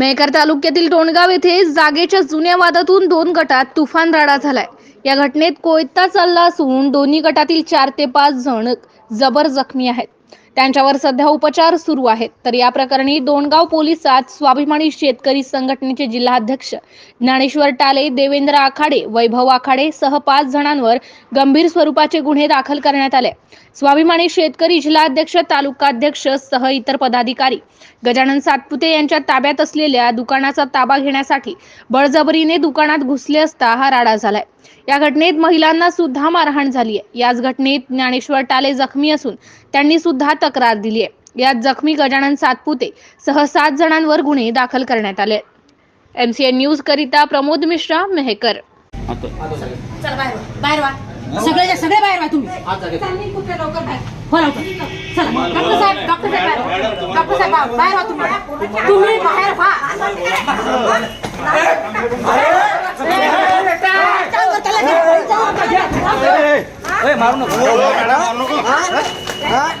मेहकर तालुक्यातील टोणगाव येथे जागेच्या जुन्या वादातून दोन गटात तुफान राडा झालाय. या घटनेत कोयता चालला असून दोन्ही गटातील चार ते पाच जण जबर जखमी आहेत. त्यांच्यावर सध्या उपचार सुरू आहेत. तर या प्रकरणी दोनगाव पोलिसात स्वाभिमानी शेतकरी संघटनेचे जिल्हाध्यक्ष ज्ञानेश्वर टाले देवेंद्र आखाडे वैभव आखाडे सह पाच जणांवर गंभीर स्वरूपाचे गुन्हे दाखल करण्यात आले. स्वाभिमानी शेतकरी जिल्हाध्यक्ष तालुकाध्यक्ष सह इतर पदाधिकारी गजानन सातपुते यांच्या ताब्यात असलेल्या दुकानाचा ताबा घेण्यासाठी बळजबरीने दुकानात घुसले असता हा राडा झालाय. या घटनेत महिलांना सुद्धा मारहाण झाली आहे याच घटनेत ज्ञानेश्वर टाले जखमी असून त्यांनी सुद्धा तक्रार दिली आहे यात जखमी गजानन सातपुते सह सात जणांवर गुन्हे दाखल करण्यात आले एमसीएन न्यूज करिता प्रमोद मिश्रा मेहकर चला बाहेर व्हा. बाहेर व्हा सगळे सगळे बाहेर व्हा तुम्ही हो लवकर चला डॉक्टर साहेब डॉक्टर साहेब बाहेर व्हा. डॉक्टर साहेब बाहेर बाहेर व्हा तुम्ही तुम्ही बाहेर व्हा ए, ए, ওই মারো না। হ্যাঁ হ্যাঁ